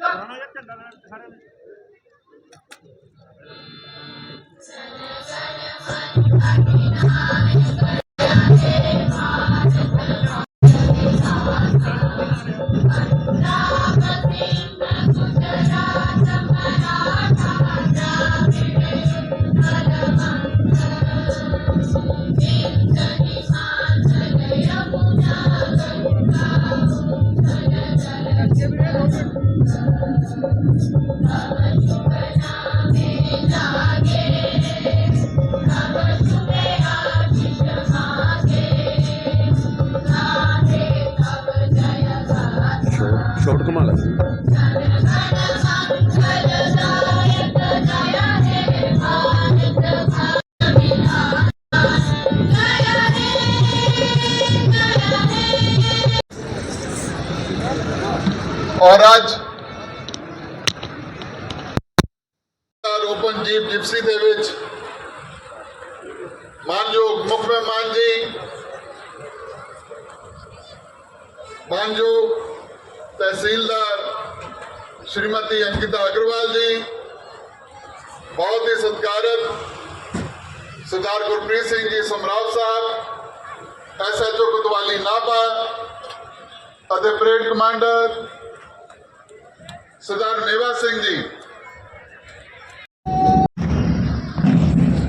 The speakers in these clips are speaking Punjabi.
দাঁড়ানো যাচ্ছে দাঁড়ানো ছাড়েন। ਕਮਾ ਲੈ ਔਰ ਅੱਜ ਓਪਨ ਜੀਪ ਜਿਪਸੀ ਦੇ ਵਿੱਚ ਮਾਨਯੋਗ ਮੁੱਖ ਮਹਿਮਾਨ ਜੀ ਮਾਨਯੋਗ ਤਹਿਸੀਲਦਾਰ ਸ਼੍ਰੀਮਤੀ ਅੰਕਿਤਾ ਅਗਰਵਾਲ ਜੀ, ਬਹੁਤ ਹੀ ਸਤਿਕਾਰਤ ਸਰਦਾਰ ਗੁਰਪ੍ਰੀਤ ਸਿੰਘ ਜੀ ਸਮਰਾਵ ਸਾਹਿਬ ਐਸਐਚਓ ਕੁਤਵਾਲੀ ਨਾਭਾ ਅਤੇ ਪਰੇਡ ਕਮਾਂਡਰ ਸਰਦਾਰ ਮੇਵਾ ਸਿੰਘ ਜੀ।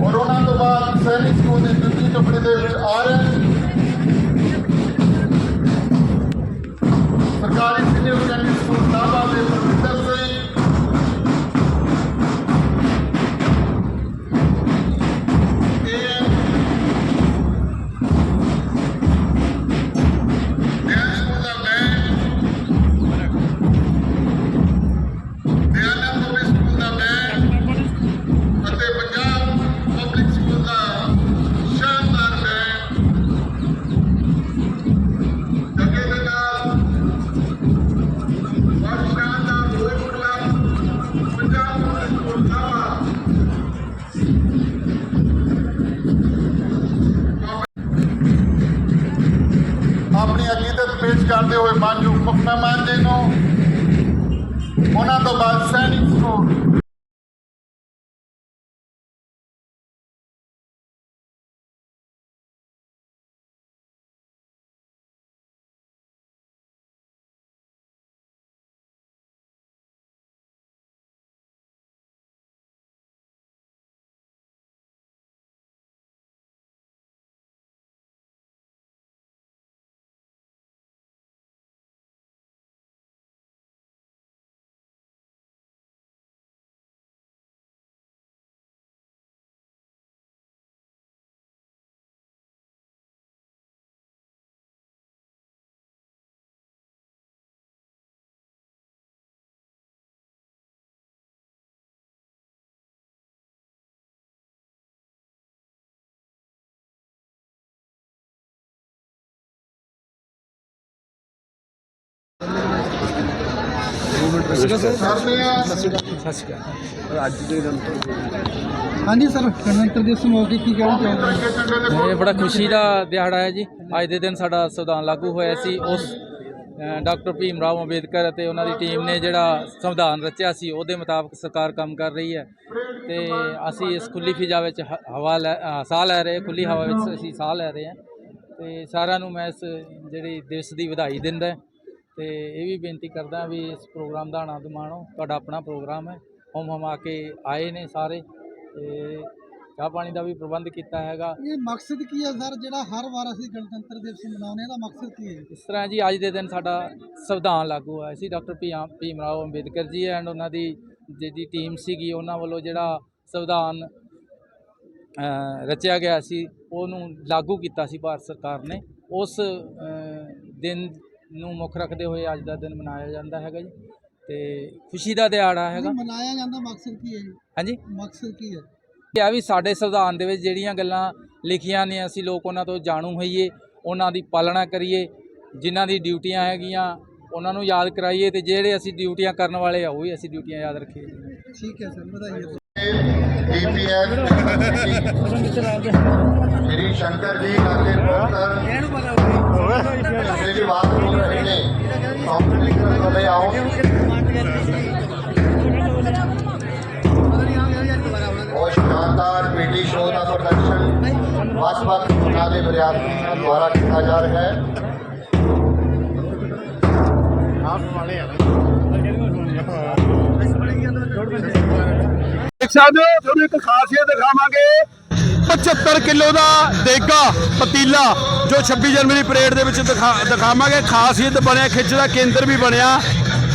ਔਰ ਉਹਨਾਂ ਤੋਂ ਬਾਅਦ ਸੈਨਿਕ ਸਕੂਲ ਦੇ ਦੂਜੀ ਟੁਕੜੀ ਦੇ ਵਿੱਚ ਆ ਰਹੇ ਸਰਕਾਰੀ ਸੀਨੀਅਰ ਸੈਕੰਡਰੀ ਸਕੂਲ ਅੱਜ ਦੇ ਦਿਨ ਤੋਂ ਹਾਂਜੀ ਸਰ, ਗਣਤੰਤਰ ਦਿਵਸ ਮੌਕੇ ਕੀ ਕਹਿਣਾ ਚਾਹੁੰਦੇ ਇਹ ਬੜਾ ਖੁਸ਼ੀ ਦਾ ਦਿਹਾੜਾ ਹੈ ਜੀ। ਅੱਜ ਦੇ ਦਿਨ ਸਾਡਾ ਸੰਵਿਧਾਨ ਲਾਗੂ ਹੋਇਆ ਸੀ। ਉਸ ਡਾਕਟਰ ਭੀਮ ਰਾਓ ਅੰਬੇਦਕਰ ਅਤੇ ਉਹਨਾਂ ਦੀ ਟੀਮ ਨੇ ਜਿਹੜਾ ਸੰਵਿਧਾਨ ਰਚਿਆ ਸੀ, ਉਹਦੇ ਮੁਤਾਬਕ ਸਰਕਾਰ ਕੰਮ ਕਰ ਰਹੀ ਹੈ। ਤੇ ਅਸੀਂ ਇਸ ਖੁੱਲੀ ਫਿਜ਼ਾ ਵਿੱਚ ਹਵਾ ਲੈ ਸਾਹ ਲੈ ਰਹੇ ਖੁੱਲੀ ਹਵਾ ਵਿੱਚ ਅਸੀਂ ਸਾਹ ਲੈ ਰਹੇ ਹਾਂ। ਤੇ ਸਾਰਿਆਂ ਨੂੰ ਮੈਂ ਇਸ ਜਿਹੜੀ ਦਿਵਸ ਦੀ ਵਧਾਈ ਦਿੰਦਾ ਤੇ ਇਹ ਵੀ ਬੇਨਤੀ ਕਰਦਾ ਵੀ ਇਸ ਪ੍ਰੋਗਰਾਮ ਦਾ ਆਨੰਦ ਮਾਣੋ। ਤੁਹਾਡਾ ਆਪਣਾ ਪ੍ਰੋਗਰਾਮ ਹੈ। ਹਮ ਹਮ ਆ ਕੇ ਆਏ ਨੇ ਸਾਰੇ। ਤੇ ਚਾਹ ਪਾਣੀ ਦਾ ਵੀ ਪ੍ਰਬੰਧ ਕੀਤਾ ਹੈਗਾ। ਇਹ ਮਕਸਦ ਕੀ ਹੈ ਸਰ? ਜਿਹੜਾ ਹਰ ਵਾਰ ਅਸੀਂ ਗਣਤੰਤਰ ਦਿਵਸ ਮਨਾਉਂਦੇ ਹਾਂ ਇਹਦਾ ਮਕਸਦ ਕੀ ਹੈ? ਇਸ ਤਰ੍ਹਾਂ ਜੀ ਅੱਜ ਦੇ ਦਿਨ ਸਾਡਾ ਸੰਵਿਧਾਨ ਲਾਗੂ ਹੋਇਆ ਸੀ। ਡਾਕਟਰ ਭੀਮ ਰਾਓ ਅੰਬੇਦਕਰ ਜੀ ਐਂਡ ਉਹਨਾਂ ਦੀ ਜਿਹੜੀ ਟੀਮ ਸੀਗੀ ਉਹਨਾਂ ਵੱਲੋਂ ਜਿਹੜਾ ਸੰਵਿਧਾਨ ਰਚਿਆ ਗਿਆ ਸੀ ਉਹਨੂੰ ਲਾਗੂ ਕੀਤਾ ਸੀ ਭਾਰਤ ਸਰਕਾਰ ਨੇ। ਉਸ ਦਿਨ ਨੂੰ ਮੁੱਖ ਰੱਖਦੇ ਹੋਏ ਅੱਜ ਦਾ ਦਿਨ ਮਨਾਇਆ ਜਾਂਦਾ ਹੈਗਾ ਜੀ। ਤੇ ਖੁਸ਼ੀ ਦਾ ਦਿਹਾੜਾ ਹੈਗਾ। ਇਹ ਮਨਾਇਆ ਜਾਂਦਾ ਮਕਸਦ ਕੀ ਹੈ ਜੀ? ਹਾਂਜੀ? ਮਕਸਦ ਕੀ ਹੈ? ਇਹ ਆ ਵੀ ਸਾਡੇ ਸੰਵਿਧਾਨ ਦੇ ਵਿੱਚ ਜਿਹੜੀਆਂ ਗੱਲਾਂ ਲਿਖੀਆਂ ਨੇ ਅਸੀਂ ਲੋਕ ਉਹਨਾਂ ਤੋਂ ਜਾਣੂ ਹੋਈਏ ਉਹਨਾਂ ਦੀ ਪਾਲਣਾ ਕਰੀਏ ਜਿਨ੍ਹਾਂ ਦੀ ਡਿਊਟੀਆਂ ਹੈਗੀਆਂ ਉਹਨਾਂ ਨੂੰ ਯਾਦ ਕਰਾਈਏ ਤੇ ਜਿਹੜੇ ਅਸੀਂ ਡਿਊਟੀਆਂ ਕਰਨ ਵਾਲੇ ਆ ਉਹ ਵੀ ਅਸੀਂ ਡਿਊਟੀਆਂ ਯਾਦ ਰੱਖੀਏ ਠੀਕ ਹੈ ਸਰ ਵਧਾਈਆਂ ਡੀਪੀਐਸ ਸ਼੍ਰੀ ਸ਼ੰਕਰ ਜੀ ਨਾਲੇ ਪ੍ਰੋਫੈਸਰ ਇਹਨੂੰ ਪਤਾ ਬਾਤ ਬੋਲ ਰਹੇ ਨੇ ਕਾਉਂਟਰੀ ਕਰਨ ਵਾਲੇ ਆਓ ਉਹ ਸ਼ਾਨਦਾਰ ਪੀਟੀ ਸ਼ੋਅ ਦਾ ਪ੍ਰਦਰਸ਼ਨ ਵੱਖ-ਵੱਖ ਦੇ ਵਿਦਿਆਰਥੀਆਂ ਦੁਆਰਾ ਕੀਤਾ ਜਾ ਰਿਹਾ ਹੈ ਦੇਖ ਸਕਦੇ ਹੋ, ਤੁਹਾਨੂੰ ਇੱਕ ਖਾਸੀਅਤ ਦਿਖਾਵਾਂਗੇ। 75 ਕਿਲੋ ਦਾ ਦੇਗਾ ਪਤੀਲਾ ਜੋ 26 ਜਨਵਰੀ ਪਰੇਡ ਦੇ ਵਿੱਚ ਦਿਖਾ ਦਿਖਾਵਾਂਗੇ। ਖਾਸੀਅਤ ਬਣਿਆ ਖਿੱਚ ਦਾ ਕੇਂਦਰ ਵੀ ਬਣਿਆ।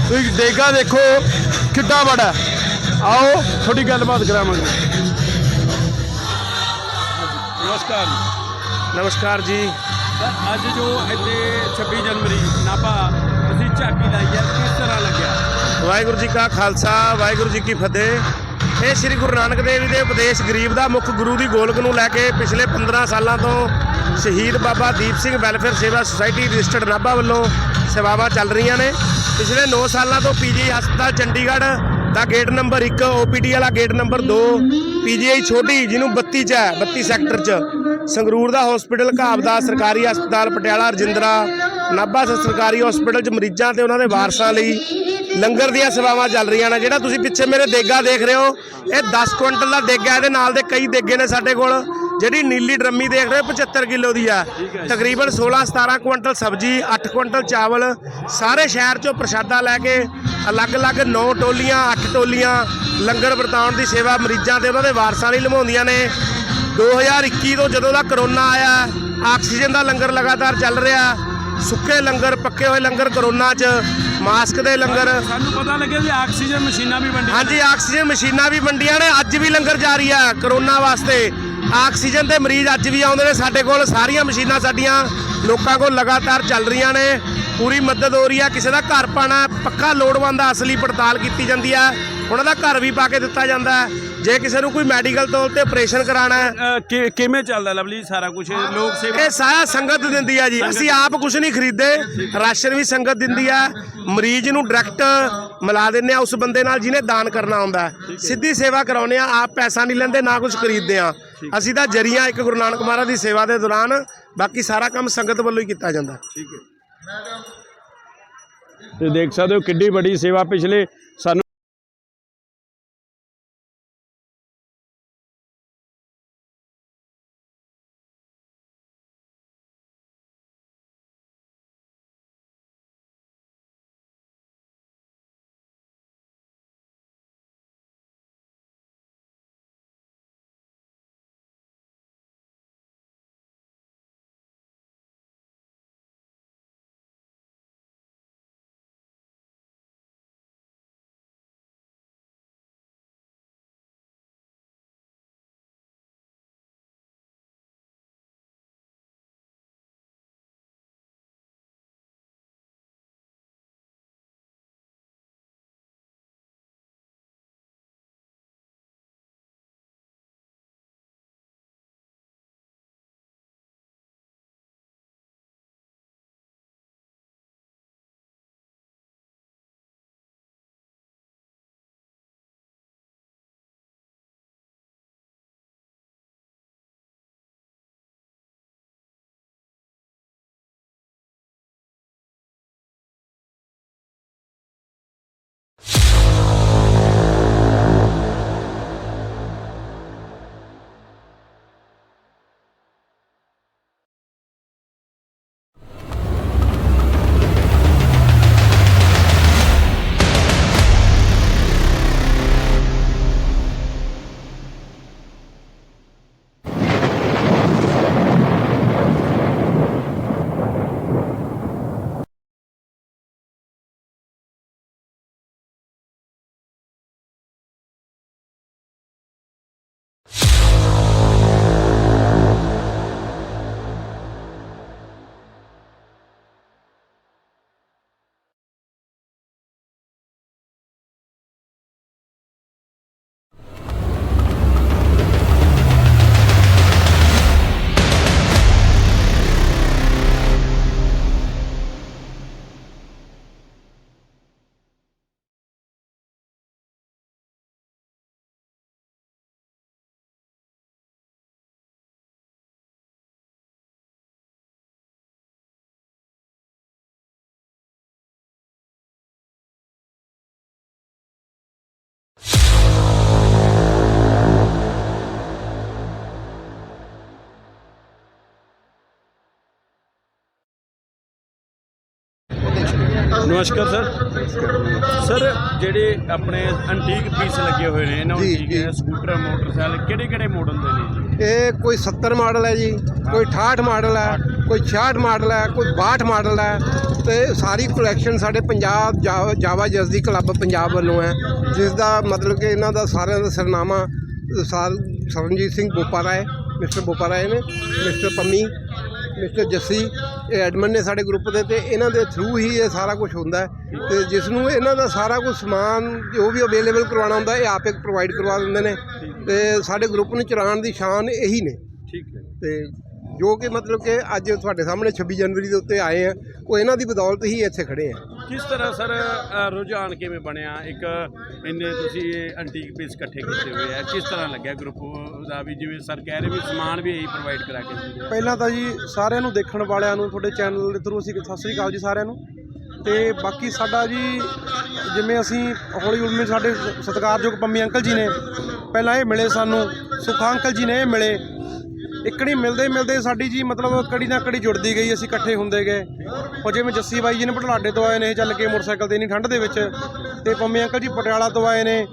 ਤੁਸੀਂ ਦੇਗਾ ਦੇਖੋ ਕਿੱਡਾ ਬੜਾ ਆਓ ਥੋੜੀ ਗੱਲਬਾਤ ਕਰਾਵਾਂਗੇ। ਨਮਸਕਾਰ ਨਮਸਕਾਰ ਜੀ। ਅੱਜ ਜੋ ਇੱਥੇ 26 ਜਨਵਰੀ ਨਾਭਾ ਅਸੀਂ ਝਾਕੀ ਲਾਈ ਹੈ ਕਿਸ ਤਰ੍ਹਾਂ ਲੱਗਿਆ? ਵਾਹਿਗੁਰੂ ਜੀ ਕਾ ਖਾਲਸਾ ਵਾਹਿਗੁਰੂ ਜੀ ਕੀ ਫਤਿਹ। ਇਹ ਸ੍ਰੀ ਗੁਰੂ ਨਾਨਕ ਦੇਵ ਜੀ ਦੇ ਉਪਦੇਸ਼ ਗਰੀਬ ਦਾ ਮੁੱਖ ਗੁਰੂ ਦੀ ਗੋਲਕ ਨੂੰ ਲੈ ਕੇ ਪਿਛਲੇ 15 ਸਾਲਾਂ ਤੋਂ Shaheed Baba Deep Singh welfare Sewa society registered Nabha ਵੱਲੋਂ ਸੇਵਾਵਾਂ ਚੱਲ ਰਹੀਆਂ ਨੇ। ਪਿਛਲੇ 9 ਸਾਲਾਂ ਤੋਂ ਪੀਜੀ ਹਸਪਤਾਲ ਚੰਡੀਗੜ੍ਹ ਦਾ ਗੇਟ ਨੰਬਰ 1 ਓਪੀਡੀ ਵਾਲਾ ਗੇਟ ਨੰਬਰ 2 ਪੀਜੀਆਈ ਛੋਟੀ ਜਿਹਨੂੰ 32 ਚ ਹੈ 32 ਸੈਕਟਰ ਚ। ਸੰਗਰੂਰ ਦਾ ਹਸਪੀਟਲ ਘਾਬ ਦਾ ਸਰਕਾਰੀ ਹਸਪਤਾਲ, ਪਟਿਆਲਾ, ਰਜਿੰਦਰਾ। ਨਾਭਾ ਸਰਕਾਰੀ ਹਸਪੀਟਲ ਚ ਮਰੀਜ਼ਾਂ ਤੇ ਉਹਨਾਂ ਦੇ ਵਾਰਸਾਂ ਲਈ ਲੰਗਰ ਦੀਆਂ ਸੇਵਾਵਾਂ ਚੱਲ ਰਹੀਆਂ ਨੇ ਜਿਹੜਾ ਤੁਸੀਂ ਪਿੱਛੇ ਮੇਰੇ ਦੇਗਾ ਦੇਖ ਰਹੇ ਹੋ ਇਹ 10 ਕੁਇੰਟਲ ਦਾ ਦੇਗਾ ਇਹਦੇ ਨਾਲ ਦੇ ਕਈ ਦੇਗੇ ਨੇ ਸਾਡੇ ਕੋਲ ਜਿਹੜੀ ਨੀਲੀ ਡਰਮੀ ਦੇਖ ਰਹੇ ਹੋ 75 ਕਿਲੋ ਦੀ ਆ। ਤਕਰੀਬਨ 16 17 ਕੁਇੰਟਲ ਸਬਜ਼ੀ 8 ਕੁਇੰਟਲ ਚਾਵਲ ਸਾਰੇ ਸ਼ਹਿਰ ਚੋਂ ਪ੍ਰਸ਼ਾਦਾ ਲੈ ਕੇ ਅਲੱਗ-ਅਲੱਗ 9 ਟੋਲੀਆਂ 8 ਟੋਲੀਆਂ ਲੰਗਰ ਵਰਤਾਉਣ ਦੀ ਸੇਵਾ ਮਰੀਜ਼ਾਂ ਤੇ ਉਹਨਾਂ ਦੇ ਵਾਰਸਾਂ ਲਈ ਨਿਭਾਉਂਦੀਆਂ ਨੇ। 2021 ਤੋਂ ਜਦੋਂ ਦਾ ਕਰੋਨਾ ਆਇਆ ਆਕਸੀਜਨ ਦਾ ਲੰਗਰ ਲਗਾਤਾਰ ਚੱਲ ਰਿਹਾ ਸੁੱਕੇ ਲੰਗਰ ਪੱਕੇ ਹੋਏ ਲੰਗਰ ਕਰੋਨਾ 'ਚ ਮਾਸਕ ਦੇ ਲੰਗਰ। ਸਾਨੂੰ ਪਤਾ ਲੱਗਿਆ ਵੀ ਆਕਸੀਜਨ ਮਸ਼ੀਨਾਂ ਵੀ ਵੰਡੀਆਂ ਹਾਂਜੀ ਆਕਸੀਜਨ ਮਸ਼ੀਨਾਂ ਵੀ ਵੰਡੀਆਂ ਨੇ। ਅੱਜ ਵੀ ਲੰਗਰ ਜਾਰੀ ਆ ਕਰੋਨਾ ਵਾਸਤੇ। ਆਕਸੀਜਨ ਦੇ ਮਰੀਜ਼ ਅੱਜ ਵੀ ਆਉਂਦੇ ਨੇ ਸਾਡੇ ਕੋਲ। ਸਾਰੀਆਂ ਮਸ਼ੀਨਾਂ ਸਾਡੀਆਂ ਲੋਕਾਂ ਕੋਲ ਲਗਾਤਾਰ ਚੱਲ ਰਹੀਆਂ ਨੇ। ਪੂਰੀ ਮਦਦ ਹੋ ਰਹੀ ਆ। ਕਿਸੇ ਦਾ ਘਰ ਪਾਣਾ ਪੱਕਾ ਲੋੜਵੰਦ ਅਸਲੀ ਪੜਤਾਲ ਕੀਤੀ ਜਾਂਦੀ ਆ। ਉਹਨਾਂ ਦਾ ਘਰ ਵੀ ਪਾ ਕੇ ਦਿੱਤਾ ਜਾਂਦਾ। ਹੈ ਜੇ ਕਿਸੇ ਨੂੰ ਕੋਈ ਮੈਡੀਕਲ ਤੌਰ ਤੇ ਆਪਰੇਸ਼ਨ ਕਰਾਣਾ ਹੈ। ਅਹ ਕਿ- ਕਿਵੇਂ ਚੱਲਦਾ ਲਵਲੀ ਸਾਰਾ ਕੁਝ ਲੋਕ ਸੇਵਾ ਇਹ ਸਾਰਾ ਸੰਗਤ ਦਿੰਦੀ ਆ ਜੀ। ਅਸੀਂ ਆਪ ਕੁਝ ਨਹੀਂ ਖਰੀਦਦੇ ਰਾਸ਼ਨ ਵੀ ਸੰਗਤ ਦਿੰਦੀ ਆ। ਮਰੀਜ਼ ਨੂੰ ਡਾਇਰੈਕਟ ਮਿਲਾ ਦਿੰਦੇ ਆ। ਉਸ ਬੰਦੇ ਨਾਲ ਜਿਹਨੇ ਦਾਨ ਕਰਨਾ ਹੁੰਦਾ ਹੈ। ਸਿੱਧੀ ਸੇਵਾ ਕਰਾਉਨੇ ਆ। ਆਪ ਪੈਸਾ ਨਹੀਂ ਲੈਂਦੇ ਨਾ ਕੁਝ ਖਰੀਦਦੇ ਆ। ਅਸੀਂ ਤਾਂ ਜਰੀਆ ਇੱਕ ਗੁਰੂ ਨਾਨਕ ਮਹਾਰਾਜ ਦੀ ਸੇਵਾ ਦੇ ਦੌਰਾਨ ਬਾਕੀ ਸਾਰਾ ਕੰਮ ਸੰਗਤ ਵੱਲੋਂ ਹੀ ਕੀਤਾ ਜਾਂਦਾ। ਤੇ ਦੇਖ ਸਕਦੇ ਹੋ ਕਿੱਡੀ ਵੱਡੀ ਸੇਵਾ ਪਿਛਲੇ ਸਾਨੂੰ ਨਮਸਕਾਰ ਸਰ। ਸਰ ਜਿਹੜੇ ਆਪਣੇ ਐਂਟੀਕ ਪੀਸ ਲੱਗੇ ਹੋਏ ਨੇ ਇਹਨਾਂ ਜੀ, ਠੀਕ ਜੀ। ਹੈ ਸਕੂਟਰ ਮੋਟਰਸਾਈਕਲ ਕਿਹੜੇ ਕਿਹੜੇ ਮਾਡਲ ਦੇ ਨੇ ਜੀ? ਇਹ ਕੋਈ 70 ਮਾਡਲ ਹੈ ਜੀ ਕੋਈ 68 ਮਾਡਲ ਹੈ ਕੋਈ 66 ਮਾਡਲ ਹੈ ਕੋਈ 62 ਮਾਡਲ ਹੈ। ਤੇ ਸਾਰੀ ਕਲੈਕਸ਼ਨ ਸਾਡੇ ਪੰਜਾਬ ਜਾ- ਜਾਵਾ ਜਸਦੀ ਕਲੱਬ ਪੰਜਾਬ ਵੱਲੋਂ ਹੈ ਜਿਸ ਦਾ ਮਤਲਬ ਕਿ ਇਹਨਾਂ ਦਾ ਸਾਰਿਆਂ ਦਾ ਸਰਨਾਮਾ ਸਾਰ ਸਰਨਜੀਤ ਸਿੰਘ ਬੋਪਾ ਰਾਏ ਮਿਸਟਰ ਬੋਪਾ ਰਾਏ ਨੇ ਮਿਸਟਰ ਪੰਮੀ ਮਿਸਟਰ ਜੱਸੀ ਇਹ ਐਡਮਨ ਨੇ ਸਾਡੇ ਗਰੁੱਪ ਦੇ ਤੇ ਇਹਨਾਂ ਦੇ ਥਰੂ ਹੀ ਇਹ ਸਾਰਾ ਕੁਝ ਹੁੰਦਾ ਹੈ। ਤੇ ਜਿਸ ਨੂੰ ਇਹਨਾਂ ਦਾ ਸਾਰਾ ਕੁਝ ਸਮਾਨ ਜੋ ਵੀ ਅਵੇਲੇਬਲ ਕਰਵਾਉਣਾ ਹੁੰਦਾ ਇਹ ਆਪੇ ਪ੍ਰੋਵਾਈਡ ਕਰਵਾ ਦਿੰਦੇ ਨੇ। ਤੇ ਸਾਡੇ ਗਰੁੱਪ ਨੂੰ ਚਲਾਉਣ ਦੀ ਸ਼ਾਨ ਇਹੀ ਨੇ। ਠੀਕ ਹੈ। ਤੇ ਜੋ ਕਿ ਮਤਲਬ ਕਿ ਅੱਜ ਤੁਹਾਡੇ ਸਾਹਮਣੇ 26 ਜਨਵਰੀ ਦੇ ਉੱਤੇ ਆਏ ਆ ਉਹ ਇਹਨਾਂ ਦੀ ਬਦੌਲਤ ਹੀ ਇੱਥੇ ਖੜੇ ਆ। ਕਿਸ ਤਰ੍ਹਾਂ ਸਰ ਅ, ਰੁਝਾਨ ਕਿਵੇਂ ਬਣਿਆ? ਇੱਕ ਇੰਨੇ ਤੁਸੀਂ ਐਂਟੀਕ ਪੀਸ ਇਕੱਠੇ ਕੀਤੇ ਹੋਏ ਆ ਕਿਸ ਤਰ੍ਹਾਂ ਲੱਗਿਆ ਗਰੁੱਪ ਦਾ ਵੀ? ਜਿਵੇਂ ਸਰ ਕਹਿ ਰਹੇ ਵੀ ਸਮਾਨ ਵੀ ਇਹੀ ਪ੍ਰੋਵਾਈਡ ਕਰਾ ਕੇ ਦਿੰਦੇ। ਪਹਿਲਾਂ ਤਾਂ ਜੀ ਸਾਰਿਆਂ ਨੂੰ ਦੇਖਣ ਵਾਲਿਆਂ ਨੂੰ ਤੁਹਾਡੇ ਚੈਨਲ ਦੇ ਥਰੂ ਅਸੀਂ ਸਤਿ ਸ੍ਰੀ ਅਕਾਲ ਜੀ ਸਾਰਿਆਂ ਨੂੰ। ਤੇ ਬਾਕੀ ਸਾਡਾ ਜੀ ਜਿਵੇਂ ਅਸੀਂ ਹੌਲੀ ਹੌਲੀ ਸਾਡੇ ਸਤਿਕਾਰਯੋਗ ਪੰਮੀ ਅੰਕਲ ਜੀ ਨੇ ਪਹਿਲਾਂ ਇਹ ਮਿਲੇ ਸਾਨੂੰ ਸੁਖਾ ਅੰਕਲ ਜੀ ਨੇ ਇਹ ਮਿਲੇ ਇਕੜੀ ਮਿਲਦੇ ਮਿਲਦੇ ਸਾਡੀ ਜੀ ਮਤਲਬ ਕੜੀ ਨਾ ਕੜੀ ਜੁੜਦੀ ਗਈ ਅਸੀਂ ਇਕੱਠੇ ਹੁੰਦੇ ਗਏ। ਉਹ ਜਿਵੇਂ ਜੱਸੀ ਬਾਈ ਜੀ ਨੇ ਪਟਲਾਡੇ ਤੋਂ ਆਏ ਨੇ ਇਹ ਚੱਲ ਕੇ ਮੋਟਰਸਾਈਕਲ ਤੇ ਨਹੀਂ ਠੰਡ ਦੇ ਵਿੱਚ ਤੇ ਪੰਮੀ ਅੰਕਲ ਜੀ ਪਟਿਆਲਾ ਤੋਂ ਆਏ ਨੇ।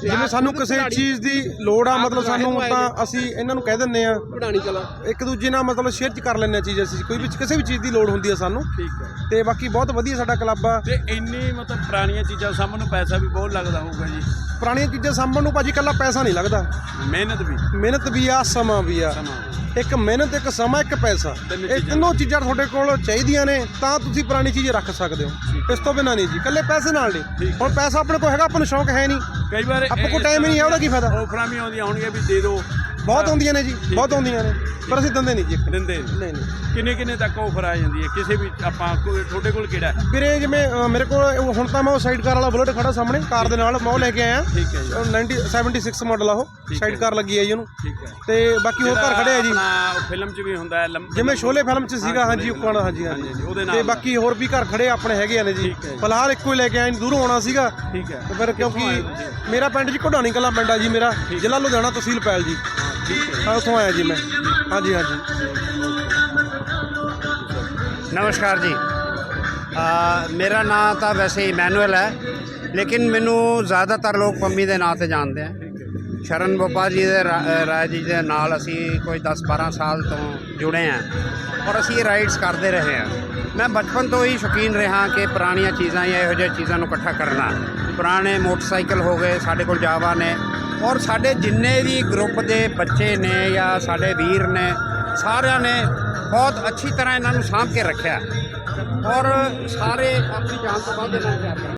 ਜਿਵੇਂ ਸਾਨੂੰ ਕਿਸੇ ਚੀਜ਼ ਦੀ ਲੋੜ ਆ ਮਤਲਬ ਸਾਨੂੰ ਤਾਂ ਅਸੀਂ ਇਹਨਾਂ ਨੂੰ ਕਹਿ ਦਿੰਨੇ ਆ। ਪੜਾਣੀ ਚਲਾ। ਇੱਕ ਦੂਜੇ ਨਾਲ ਮਤਲਬ ਸ਼ੇਅਰ ਚ ਕਰ ਲੈਂਦੇ ਆ ਚੀਜ਼ ਅਸੀਂ ਕੋਈ ਵੀ ਕਿਸੇ ਵੀ ਚੀਜ਼ ਦੀ ਲੋੜ ਹੁੰਦੀ ਆ ਸਾਨੂੰ। ਠੀਕ ਹੈ ਤੇ ਬਾਕੀ ਬਹੁਤ ਵਧੀਆ ਸਾਡਾ ਕਲੱਬ ਆ। ਤੇ ਇੰਨੀ ਮਤਲਬ ਪੁਰਾਣੀਆਂ ਚੀਜ਼ਾਂ ਸਾਹਮਣ ਪੈਸਾ ਵੀ ਬਹੁਤ ਲੱਗਦਾ ਹੋਊਗਾ ਜੀ। ਪੁਰਾਣੀਆਂ ਚੀਜ਼ਾਂ ਸਾਂਭਣ ਨੂੰ ਭਾਜੀ ਕੱਲਾ ਪੈਸਾ ਨਹੀਂ ਲੱਗਦਾ। ਮਿਹਨਤ ਵੀ। ਮਿਹਨਤ ਵੀ ਆ ਸਮਾਂ ਵੀ ਆ। ਸਮਾਂ ਇੱਕ ਮਿਹਨਤ ਇੱਕ ਸਮਾਂ ਇੱਕ ਪੈਸਾ। ਤਿੰਨ ਇਹ ਚੀਜ਼ਾਂ। ਤਿੰਨੋਂ ਚੀਜ਼ਾਂ ਤੁਹਾਡੇ ਕੋਲ ਚਾਹੀਦੀਆਂ ਨੇ ਤਾਂ ਤੁਸੀਂ ਪੁਰਾਣੀ ਚੀਜ਼ ਰੱਖ ਸਕਦੇ ਹੋ। ਇਸ ਤੋਂ ਬਿਨਾਂ ਨਹੀਂ ਜੀ ਕੱਲੇ ਪੈਸੇ ਨਾਲ ਨਹੀਂ। ਹੁਣ ਪੈਸਾ ਆਪਣੇ ਕੋਲ ਹੈਗਾ ਆਪਾਂ ਨੂੰ ਸ਼ੌਂਕ ਹੈ ਨਹੀਂ। ਕਈ ਵਾਰ ਆਪਾਂ ਕੋਲ time ਹੀ ਨਹੀਂ ਹੈ, ਉਹਦਾ ਕੀ ਫਾਇਦਾ? ਆਫਰਾਂ ਵੀ ਆਉਂਦੀਆਂ ਹੋਣਗੀਆਂ ਵੀ ਦੇ ਦਿਓ। ਬਹੁਤ ਆਉਂਦੀਆਂ ਨੇ ਜੀ ਬਹੁਤ ਆਉਂਦੀਆਂ ਨੇ ਪਰ ਅਸੀਂ ਦਿੰਦੇ ਨਹੀਂ ਜੀ। ਇੱਕ। ਦਿੰਦੇ ਨੀ। ਨਹੀਂ ਨਹੀਂ। ਕਿੰਨੇ ਕਿੰਨੇ ਤੱਕ ਆਫਰ ਆ ਜਾਂਦੀ ਹੈ? ਕਿਸੇ ਵੀ ਆਪਾਂ ਕੋਈ ਤੁਹਾਡੇ ਕੋਲ ਕਿਹੜਾ ਹੈ? ਵੀਰੇ ਜਿਵੇਂ ਅ, ਮੇਰੇ ਕੋਲ ਉਹ ਹੁਣ ਤਾਂ ਮੈਂ ਉਹ ਸਾਈਡ ਕਾਰ ਵਾਲਾ ਬੁਲਟ ਖੜਾ ਸਾਹਮਣੇ ਕਾਰ ਦੇ ਨਾਲ ਮੈਂ ਉਹ ਲੈ ਕੇ ਆਇਆ। ਠੀਕ ਹੈ ਜੀ। ਉਹ 90 76 ਮਾਡਲ ਆ ਉਹ ਸਾਈਡ। ਕਾਰ ਲੱਗੀ ਹੈ ਜੀ ਉਹਨੂੰ। ਠੀਕ ਹੈ। ਤੇ ਬਾਕੀ ਹੋਰ ਘਰ ਖੜੇ ਆ ਜੀ। ਆਪਣਾ ਫਿਲਮ 'ਚ ਵੀ ਹੁੰਦਾ ਹੈ ਜਿਵੇਂ ਸ਼ੋਲੇ ਫਿਲਮ 'ਚ ਸੀਗਾ ਹਾਂਜੀ ਸ਼ੋਲੇ ਉੱਕਣ ਹਾਂਜੀ ਹਾਂਜੀ, ਹਾਂਜੀ ਉਹਦੇ ਤੇ ਨਾਲ। ਬਾਕੀ ਹੋਰ ਵੀ ਘਰ ਖੜੇ ਆਪਣੇ ਹੈਗੇ ਆ ਨੇ ਜੀ। ਠੀਕ ਹੈ ਜੀ। ਫਿਲਹਾਲ ਇੱਕੋ ਹੀ ਲੈ ਕੇ ਆਏ ਦੂਰੋਂ ਆਉਣਾ ਸੀਗਾ। ਠੀਕ ਹੈ। ਤੇ ਫਿਰ ਕਿਉਂਕਿ ਮੇਰਾ ਪਿੰਡ ਜੀ ਘੋਡਾਣੀ ਕਲਾਂ ਪਿੰਡ ਆ ਜੀ ਮੇਰਾ ਜ਼ਿਲ੍ਹਾ ਲੁਧਿਆਣਾ ਤਹਿਸੀਲ ਪੈਲ ਜੀ। ਹਾਂ ਉੱਥੋਂ ਆਇਆ ਜੀ ਮੈਂ। ਹਾਂਜੀ ਹਾਂਜੀ। ਨਮਸਕਾਰ ਜੀ। ਅ, ਮੇਰਾ ਨਾਂ ਤਾਂ ਵੈਸੇ ਇਮੈਨੂਅਲ ਹੈ ਲੇਕਿਨ ਮੈਨੂੰ ਜ਼ਿਆਦਾਤਰ ਲੋਕ ਪੰਮੀ ਦੇ ਨਾਂ ਤੇ ਜਾਣਦੇ ਆ। ਸ਼ਰਨ ਬੋਪਾ ਜੀ ਦੇ ਰਾ- ਰਾਏ ਜੀ ਦੇ ਨਾਲ ਅਸੀਂ ਕੋਈ 10-12 ਸਾਲ ਤੋਂ ਜੁੜੇ ਆ ਔਰ ਅਸੀਂ ਇਹ ਰਾਈਡਸ ਕਰਦੇ ਰਹੇ ਆ। ਮੈਂ ਬਚਪਨ ਤੋਂ ਹੀ ਸ਼ੌਕੀਨ ਰਿਹਾ ਕਿ ਪੁਰਾਣੀਆਂ ਚੀਜ਼ਾਂ ਜਾਂ ਇਹੋ ਜਿਹੀਆਂ ਚੀਜ਼ਾਂ ਨੂੰ ਇਕੱਠਾ ਕਰਨਾ। ਪੁਰਾਣੇ ਮੋਟਰਸਾਈਕਲ ਹੋ ਗਏ ਸਾਡੇ ਕੋਲ ਜਾਵਾ ਨੇ ਔਰ ਸਾਡੇ ਜਿੰਨੇ ਵੀ ਗਰੁੱਪ ਦੇ ਬੱਚੇ ਨੇ ਜਾਂ ਸਾਡੇ ਵੀਰ ਨੇ, ਸਾਰਿਆਂ ਨੇ ਬਹੁਤ ਅੱਛੀ ਤਰ੍ਹਾਂ ਇਹਨਾਂ ਨੂੰ ਸਾਂਭ ਕੇ ਰੱਖਿਆ। ਔਰ ਸਾਰੇ ਆਪਣੀ ਜਾਨ ਤੋਂ ਵੱਧ ਇਹਨਾਂ ਕਰਦੇ